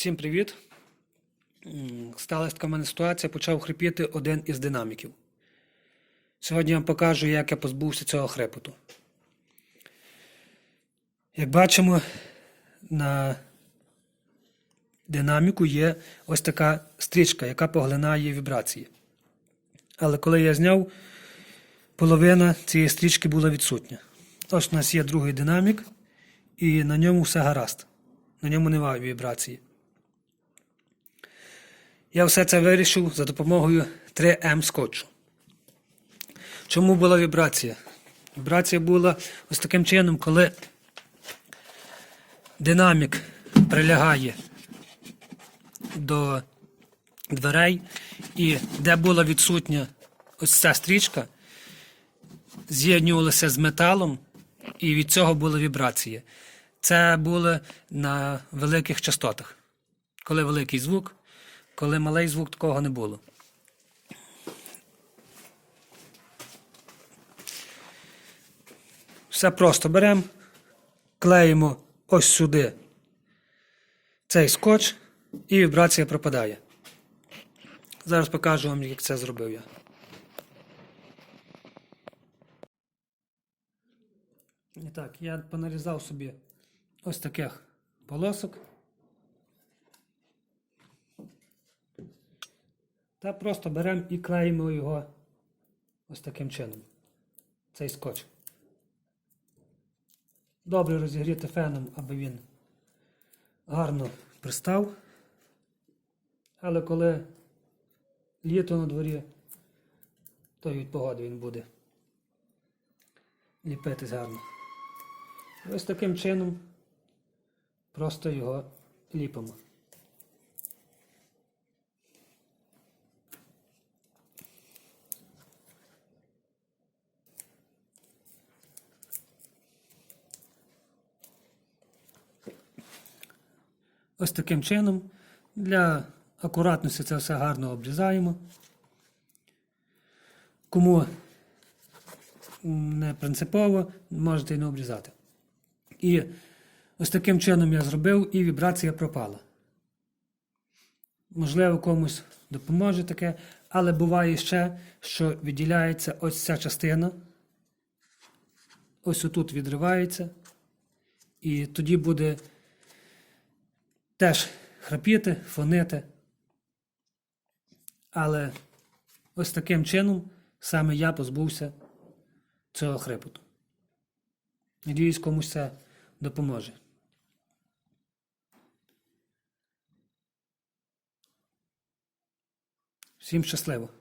Всім привіт. Сталася така в мене ситуація, почав хрипіти один із динаміків. Сьогодні я вам покажу, як я позбувся цього хрепоту. Як бачимо, на динаміку є ось така стрічка, яка поглинає вібрації. Але коли я зняв, половина цієї стрічки була відсутня. Ось у нас є другий динамік, і на ньому все гаразд. На ньому немає вібрації. Я все це вирішив за допомогою 3М скотчу. Чому була вібрація? Вібрація була ось таким чином, коли динамік прилягає до дверей, і де була відсутня ось ця стрічка, з'єднювалася з металом, і від цього була вібрація. Це було на великих частотах. Коли великий звук, коли малий звук, такого не було. Все просто беремо, клеїмо ось сюди цей скотч, і вібрація пропадає. Зараз покажу вам, як це зробив я. І так, я понарізав собі ось таких полосок. Та просто беремо і клеїмо його ось таким чином. Цей скотч. Добре розігріти феном, аби він гарно пристав. Але коли літо на дворі, то від погоди він буде ліпитись гарно. Ось таким чином просто його ліпимо. Ось таким чином для акуратності це все гарно обрізаємо. Кому не принципово, можете і не обрізати. І ось таким чином я зробив, і вібрація пропала. Можливо, комусь допоможе таке, але буває ще, що відділяється ось ця частина. Ось отут відривається. І тоді буде теж храпіти, фонити. Але ось таким чином саме я позбувся цього хрипоту. Надіюсь, комусь це допоможе. Всім щасливо!